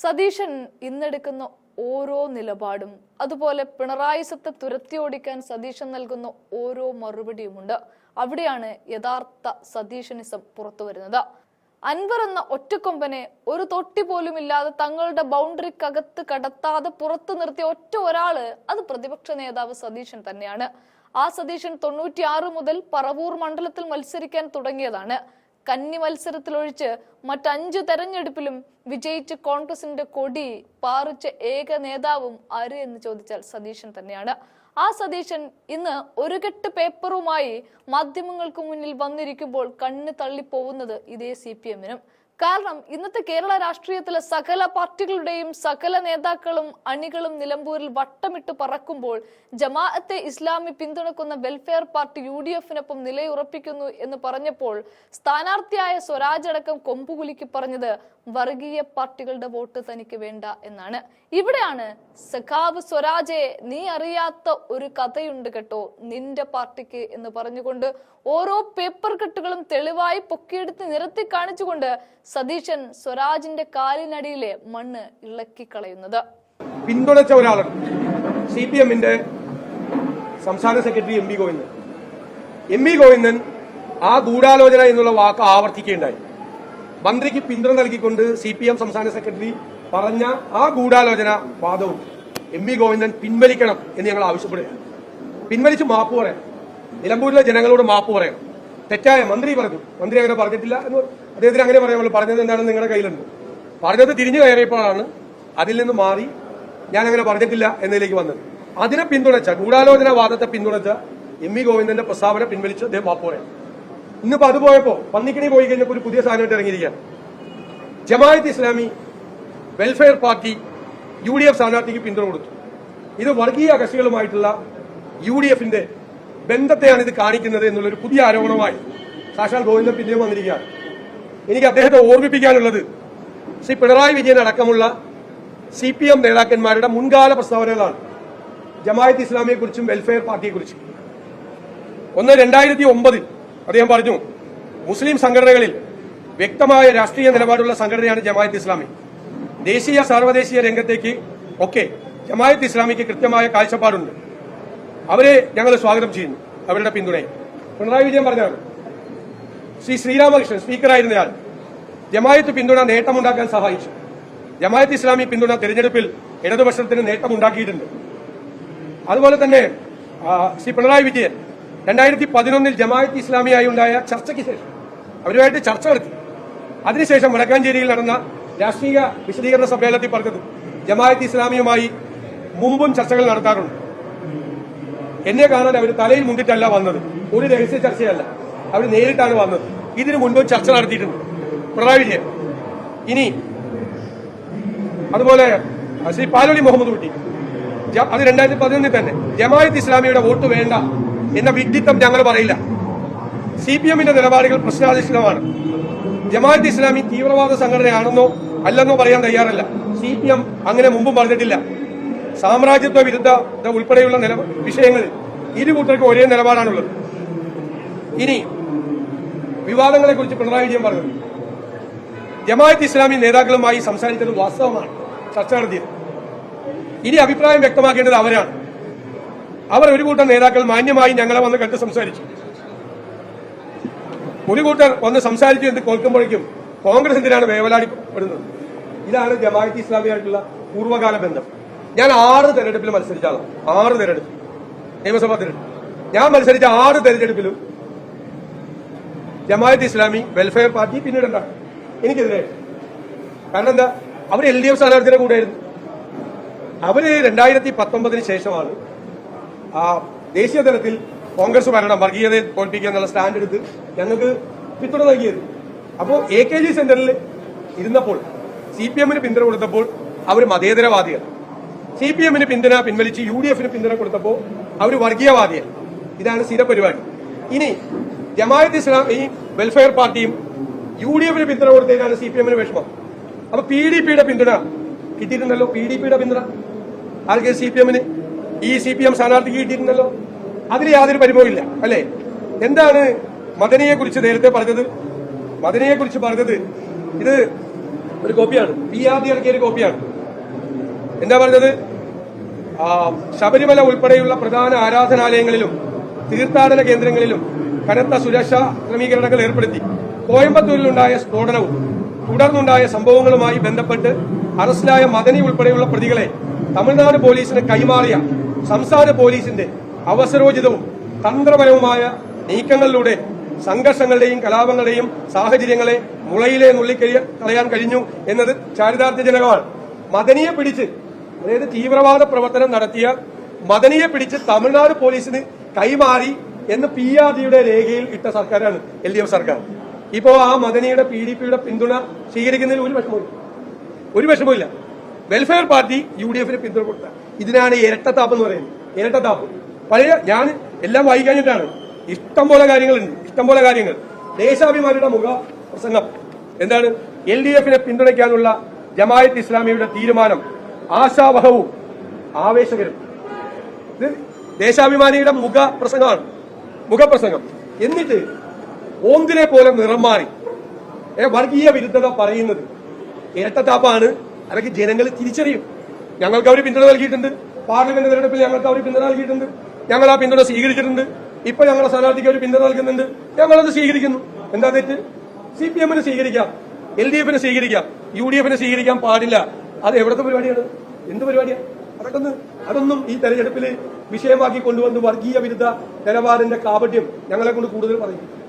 സതീശൻ ഇന്നെടുക്കുന്ന ഓരോ നിലപാടും അതുപോലെ പിണറായി സത്ത് തുരത്തിയോടിക്കാൻ സതീശൻ നൽകുന്ന ഓരോ മറുപടിയുമുണ്ട്. അവിടെയാണ് യഥാർത്ഥ സതീശനിസം പുറത്തു വരുന്നത്. അൻവർ എന്ന ഒറ്റക്കൊമ്പനെ ഒരു തൊട്ടി പോലും ഇല്ലാതെ തങ്ങളുടെ ബൗണ്ടറിക്കകത്ത് കടത്താതെ പുറത്തു നിർത്തിയ ഒറ്റ ഒരാൾ അത് പ്രതിപക്ഷ നേതാവ് സതീശൻ തന്നെയാണ്. ആ സതീശൻ തൊണ്ണൂറ്റിയാറ് മുതൽ പറവൂർ മണ്ഡലത്തിൽ മത്സരിക്കാൻ തുടങ്ങിയതാണ്. കന്നി മത്സരത്തിലൊഴിച്ച് മറ്റഞ്ചു തെരഞ്ഞെടുപ്പിലും വിജയിച്ച് കോൺഗ്രസിന്റെ കൊടി പാറിച്ച ഏക നേതാവും ആര് എന്ന് ചോദിച്ചാൽ സതീശൻ തന്നെയാണ്. ആ സതീശൻ ഇന്ന് ഒരു കെട്ട് പേപ്പറുമായി മാധ്യമങ്ങൾക്ക് മുന്നിൽ വന്നിരിക്കുമ്പോൾ കണ്ണ് തള്ളിപ്പോവുന്നത് ഇതേ സി പി എമ്മിനും. കാരണം ഇന്നത്തെ കേരള രാഷ്ട്രീയത്തിലെ സകല പാർട്ടികളുടെയും സകല നേതാക്കളും അണികളും നിലമ്പൂരിൽ വട്ടമിട്ട് പറക്കുമ്പോൾ ജമാഅത്തെ ഇസ്ലാമി പിന്തുണക്കുന്ന വെൽഫെയർ പാർട്ടി യു ഡി എഫിനൊപ്പം നിലയുറപ്പിക്കുന്നു എന്ന് പറഞ്ഞപ്പോൾ സ്ഥാനാർത്ഥിയായ സ്വരാജ് അടക്കം കൊമ്പുകുലിക്ക് പറഞ്ഞത് വർഗീയ പാർട്ടികളുടെ വോട്ട് തനിക്ക് വേണ്ട എന്നാണ്. ഇവിടെയാണ് സഖാവ് സ്വരാജെ നീ അറിയാത്ത ഒരു കഥയുണ്ട് കേട്ടോ നിന്റെ പാർട്ടിക്ക് എന്ന് പറഞ്ഞുകൊണ്ട് ഓരോ പേപ്പർ കെട്ടുകളും തെളിവായി പൊക്കിയെടുത്ത് നിരത്തി കാണിച്ചുകൊണ്ട് സതീശൻ സ്വരാജിന്റെ കാലിനടിയിലെ മണ്ണ് ഇളക്കി കളയുന്നത്. പിന്തുണച്ച ഒരാളാണ് സി പി എമ്മിന്റെ സംസ്ഥാന secretary M V Govindan. M V Govindan ആ ഗൂഢാലോചന എന്നുള്ള വാക്ക് ആവർത്തിക്കുകയുണ്ടായി. മന്ത്രിക്ക് പിന്തുണ നൽകിക്കൊണ്ട് സി പി എം സംസ്ഥാന സെക്രട്ടറി പറഞ്ഞ ആ ഗൂഢാലോചന വാദവും എം വി ഗോവിന്ദൻ പിൻവലിക്കണം എന്ന് ഞങ്ങൾ ആവശ്യപ്പെടുകയാണ്. പിൻവലിച്ച് മാപ്പ് പറയാം. നിലമ്പൂരിലെ ജനങ്ങളോട് മാപ്പ് പറയണം തെറ്റായ മന്ത്രി പറഞ്ഞു. മന്ത്രി അങ്ങനെ പറഞ്ഞിട്ടില്ല എന്ന് അദ്ദേഹത്തിന് അങ്ങനെ പറയാമല്ലോ പറഞ്ഞത് എന്താണെന്ന് നിങ്ങളുടെ കയ്യിലുണ്ട്. പറഞ്ഞത് തിരിഞ്ഞു കയറിയപ്പോഴാണ് അതിൽ നിന്ന് മാറി ഞാൻ അങ്ങനെ പറഞ്ഞിട്ടില്ല എന്നതിലേക്ക് വന്നത്. അതിനെ പിന്തുണച്ച ഗൂഢാലോചന വാദത്തെ പിന്തുണച്ച എം വി ഗോവിന്ദന്റെ പ്രസ്താവന പിൻവലിച്ച് അദ്ദേഹം മാപ്പ് പറയാം. ഇന്നിപ്പോ അത് പോയപ്പോ പന്നിക്കണി പോയി കഴിഞ്ഞപ്പോൾ ഒരു പുതിയ സാധനമായിട്ട് ഇറങ്ങിയിരിക്കുകയാണ്. Jamaat Islami Welfare Party U D F സ്ഥാനാർത്ഥിക്ക് പിന്തുണ കൊടുത്തു. ഇത് വർഗീയ കക്ഷികളുമായിട്ടുള്ള യു ഡി എഫിന്റെ ബന്ധത്തെയാണ് ഇത് കാണിക്കുന്നത് എന്നുള്ളൊരു പുതിയ ആരോപണമായി സാക്ഷാൽ ഗോവിന്ദൻ പിന്നെയും വന്നിരിക്കുകയാണ്. എനിക്ക് അദ്ദേഹത്തെ ഓർമ്മിപ്പിക്കാനുള്ളത് ശ്രീ പിണറായി വിജയൻ അടക്കമുള്ള സി പി എം നേതാക്കന്മാരുടെ മുൻകാല പ്രസ്താവനകളാണ്. ജമായത്ത് ഇസ്ലാമിയെക്കുറിച്ചും വെൽഫെയർ പാർട്ടിയെക്കുറിച്ചും. ഒന്ന് രണ്ടായിരത്തി ഒമ്പതിൽ അദ്ദേഹം പറഞ്ഞു മുസ്ലിം സംഘടനകളിൽ വ്യക്തമായ രാഷ്ട്രീയ നിലപാടുള്ള സംഘടനയാണ് ജമായത്ത് ഇസ്ലാമി. ദേശീയ സാർവദേശീയ രംഗത്തേക്ക് ഒക്കെ ജമായത്ത് ഇസ്ലാമിക്ക് കൃത്യമായ കാഴ്ചപ്പാടുണ്ട്. അവരെ ഞങ്ങൾ സ്വാഗതം ചെയ്യുന്നു അവരുടെ പിന്തുണയെ. പിണറായി വിജയൻ പറഞ്ഞാണ് ശ്രീ ശ്രീരാമകൃഷ്ണൻ സ്പീക്കറായിരുന്നയാൾ ജമായത്ത് പിന്തുണ നേട്ടമുണ്ടാക്കാൻ സഹായിച്ചു. ജമായത്ത് ഇസ്ലാമി പിന്തുണ തെരഞ്ഞെടുപ്പിൽ ഇടതുപക്ഷത്തിന് നേട്ടമുണ്ടാക്കിയിട്ടുണ്ട്. അതുപോലെ തന്നെ ശ്രീ പിണറായി വിജയൻ രണ്ടായിരത്തി പതിനൊന്നിൽ ജമായത്ത് ഇസ്ലാമിയായി ഉണ്ടായ ചർച്ചയ്ക്ക് ശേഷം അവരുമായിട്ട് ചർച്ച നടത്തി. അതിനുശേഷം വടക്കാഞ്ചേരിയിൽ നടന്ന രാഷ്ട്രീയ വിശദീകരണ സമ്മേളനത്തിൽ പറഞ്ഞത് ജമായത്ത് ഇസ്ലാമിയുമായി മുമ്പും ചർച്ചകൾ നടത്താറുണ്ട്. എന്നെ കാണാൻ അവർ തലയിൽ മുണ്ടിട്ടല്ല വന്നത്. ഒരു രഹസ്യ ചർച്ചയല്ല. അവർ നേരിട്ടാണ് വന്നത്. ഇതിനു മുൻപും ചർച്ച നടത്തിയിട്ടുണ്ട്. പിണറായി വിജയൻ. ഇനി അതുപോലെ ശ്രീ പാലോളി മുഹമ്മദ് കുട്ടി. അത് രണ്ടായിരത്തി പതിനൊന്നിൽ തന്നെ ജമായത്ത് ഇസ്ലാമിയുടെ വോട്ട് വേണ്ട എന്ന വ്യക്തിത്വം ഞങ്ങൾ പറയില്ല. സി പി എമ്മിന്റെ നിലപാടുകൾ പ്രശ്നാധിഷ്ഠിതമാണ്. ജമാഅത്ത് ഇസ്ലാമി തീവ്രവാദ സംഘടനയാണെന്നോ അല്ലെന്നോ പറയാൻ തയ്യാറല്ല. സി പി എം അങ്ങനെ മുമ്പും പറഞ്ഞിട്ടില്ല. സാമ്രാജ്യത്വ വിരുദ്ധ ഉൾപ്പെടെയുള്ള നില വിഷയങ്ങളിൽ ഇരു കൂട്ടർക്കും ഒരേ നിലപാടാണുള്ളത്. ഇനി വിവാദങ്ങളെ കുറിച്ച് പിണറായി വിജയൻ പറഞ്ഞു. ജമാഅത്ത് ഇസ്ലാമി നേതാക്കളുമായി സംസാരിച്ചത് വാസ്തവമാണ്. ചർച്ച നടത്തിയത്. ഇനി അഭിപ്രായം വ്യക്തമാക്കേണ്ടത് അവരാണ്. അവർ ഒരു കൂട്ടം നേതാക്കൾ മാന്യമായി ഞങ്ങളെ വന്ന് കണ്ട് സംസാരിച്ചു. ഒരു കൂട്ടർ വന്ന് സംസാരിച്ചു എന്ന് കേൾക്കുമ്പോഴേക്കും കോൺഗ്രസ് എന്തിനാണ് വേവലാടിപ്പെടുന്നത് ഇതാണ് ജമാഅത്ത് ഇസ്ലാമിയായിട്ടുള്ള പൂർവകാല ബന്ധം. ഞാൻ ആറ് തെരഞ്ഞെടുപ്പിൽ മത്സരിച്ചാണ് ആറ് തെരഞ്ഞെടുപ്പ് നിയമസഭാ തെരഞ്ഞെടുപ്പ് ഞാൻ മത്സരിച്ച ആറ് തെരഞ്ഞെടുപ്പിലും ജമാഅത്ത് ഇസ്ലാമി വെൽഫെയർ പാർട്ടി പിന്നീട് എന്താണ്? എനിക്കെതിരെ. കാരണം എന്താ? അവർ എൽ ഡി എഫ് സ്ഥാനാർത്ഥിയുടെ കൂടെയായിരുന്നു. അവർ രണ്ടായിരത്തി പത്തൊമ്പതിന് ശേഷമാണ് ദേശീയ തലത്തിൽ കോൺഗ്രസ് ഭരണം വർഗീയതയെ തോൽപ്പിക്കുക എന്നുള്ള സ്റ്റാൻഡ് എടുത്ത് ഞങ്ങൾക്ക് പിന്തുണ നൽകിയത്. അപ്പോൾ എ കെ ജി സെന്ററിൽ ഇരുന്നപ്പോൾ സി പി എമ്മിന് പിന്തുണ കൊടുത്തപ്പോൾ അവർ മതേതരവാദികൾ. സി പി എമ്മിന് പിന്തുണ പിൻവലിച്ച് യു ഡി എഫിന് പിന്തുണ കൊടുത്തപ്പോൾ അവർ വർഗീയവാദികൾ. ഇതാണ് സ്ഥിര പരിപാടി ഇനി ജമാഅത്ത് ഇസ്ലാം ഈ വെൽഫെയർ പാർട്ടിയും യു ഡി എഫിന് പിന്തുണ കൊടുത്തതിനാണ് സി പി എമ്മിന് വിഷമം. അപ്പൊ പി ഡി പിയുടെ പിന്തുണ കിട്ടിയിട്ടുണ്ടല്ലോ? പി ഡി പിയുടെ പിന്തുണ? ആർക്ക് സി പി എമ്മിന് ഈ സി പി എം സ്ഥാനാർത്ഥിക്ക് കിട്ടിയിട്ടുണ്ടല്ലോ അതിൽ യാതൊരു പരിഭവമില്ല അല്ലേ? എന്താണ് മദനിയെ കുറിച്ച് നേരത്തെ പറഞ്ഞത്? മദനിയെ കുറിച്ച് പറഞ്ഞത് ഇത് ഒരു കോപ്പിയാണ്. പി ആർ ഡി ഇറക്കിയ ഒരു കോപ്പിയാണ്. എന്താ പറഞ്ഞത്? ശബരിമല ഉൾപ്പെടെയുള്ള പ്രധാന ആരാധനാലയങ്ങളിലും തീർത്ഥാടന കേന്ദ്രങ്ങളിലും കനത്ത സുരക്ഷാ ക്രമീകരണങ്ങൾ ഏർപ്പെടുത്തി. കോയമ്പത്തൂരിലുണ്ടായ സ്ഫോടനവും തുടർന്നുണ്ടായ സംഭവങ്ങളുമായി ബന്ധപ്പെട്ട് അറസ്റ്റിലായ മദനി ഉൾപ്പെടെയുള്ള പ്രതികളെ തമിഴ്നാട് പോലീസിന് കൈമാറിയ സംസ്ഥാന പോലീസിന്റെ അവസരോചിതവും തന്ത്രപരവുമായ നീക്കങ്ങളിലൂടെ സംഘർഷങ്ങളുടെയും കലാപങ്ങളുടെയും സാഹചര്യങ്ങളെ മുളയിലെ നുള്ളിക്കഴിയ കളയാൻ കഴിഞ്ഞു എന്നത് ചാരിതാർത്ഥ്യജനകമാണ് മദനിയെ പിടിച്ച് അതായത് തീവ്രവാദ പ്രവർത്തനം നടത്തിയ മദനിയെ പിടിച്ച് തമിഴ്നാട് പോലീസിന് കൈമാറി എന്ന് പി ആർ ഡിയുടെ രേഖയിൽ ഇട്ട സർക്കാരാണ് എൽ ഡി എഫ് സർക്കാർ. ഇപ്പോ ആ മദനിയുടെ പി ഡി പിയുടെ പിന്തുണ സ്വീകരിക്കുന്നതിൽ ഒരു വിഷമവും ഒരു വിഷമമില്ല വെൽഫെയർ പാർട്ടി യു ഡി എഫിന് പിന്തുണ കൊടുത്ത ഇതിനാണ് ഇരട്ടത്താപ്പ് എന്ന് പറയുന്നത്. ഇരട്ടത്താപ്പ്. പഴയ ഞാൻ എല്ലാം വായിക്കാഞ്ഞിട്ടാണ് ഇഷ്ടം പോലെ കാര്യങ്ങളുണ്ട്. ഇഷ്ടം പോലെ കാര്യങ്ങൾ. ദേശാഭിമാനിയുടെ മുഖ പ്രസംഗം. എന്താണ്? എൽ ഡി എഫിനെ പിന്തുണയ്ക്കാനുള്ള ജമായത്ത് ഇസ്ലാമിയുടെ തീരുമാനം ആശാവഹവും ആവേശകരും. ഇത് ദേശാഭിമാനിയുടെ മുഖ പ്രസംഗമാണ്. മുഖപ്രസംഗം എന്നിട്ട് ഓന്തിനെ പോലെ നിറം മാറി. വർഗീയ വിരുദ്ധത പറയുന്നത് ഇരട്ടത്താപ്പാണ്. അല്ലെങ്കിൽ ജനങ്ങൾ തിരിച്ചറിയും. ഞങ്ങൾക്ക് അവർ പിന്തുണ നൽകിയിട്ടുണ്ട്. പാർലമെന്റ് തെരഞ്ഞെടുപ്പിൽ ഞങ്ങൾക്ക് അവർ പിന്തുണ നൽകിയിട്ടുണ്ട്. ഞങ്ങൾ ആ പിന്തുണ സ്വീകരിച്ചിട്ടുണ്ട്. ഇപ്പൊ ഞങ്ങളുടെ സ്ഥാനാർത്ഥിക്ക് അവർ പിന്തുണ നൽകുന്നുണ്ട്. ഞങ്ങളത് സ്വീകരിക്കുന്നു. എന്താ തെറ്റ്? സി പി എമ്മിന് സ്വീകരിക്കാം. എൽ ഡി എഫിന് സ്വീകരിക്കാം. യു ഡി എഫിന് സ്വീകരിക്കാൻ പാടില്ല. അത് എവിടത്തെ പരിപാടിയാണ്? എന്ത് പരിപാടിയാണ് അതൊക്കെ അതൊന്നും ഈ തെരഞ്ഞെടുപ്പിൽ വിഷയമാക്കി കൊണ്ടുവന്ന് വർഗീയ വിരുദ്ധ നിലപാടിന്റെ കാപട്യം ഞങ്ങളെ കൊണ്ട് കൂടുതൽ പറയും.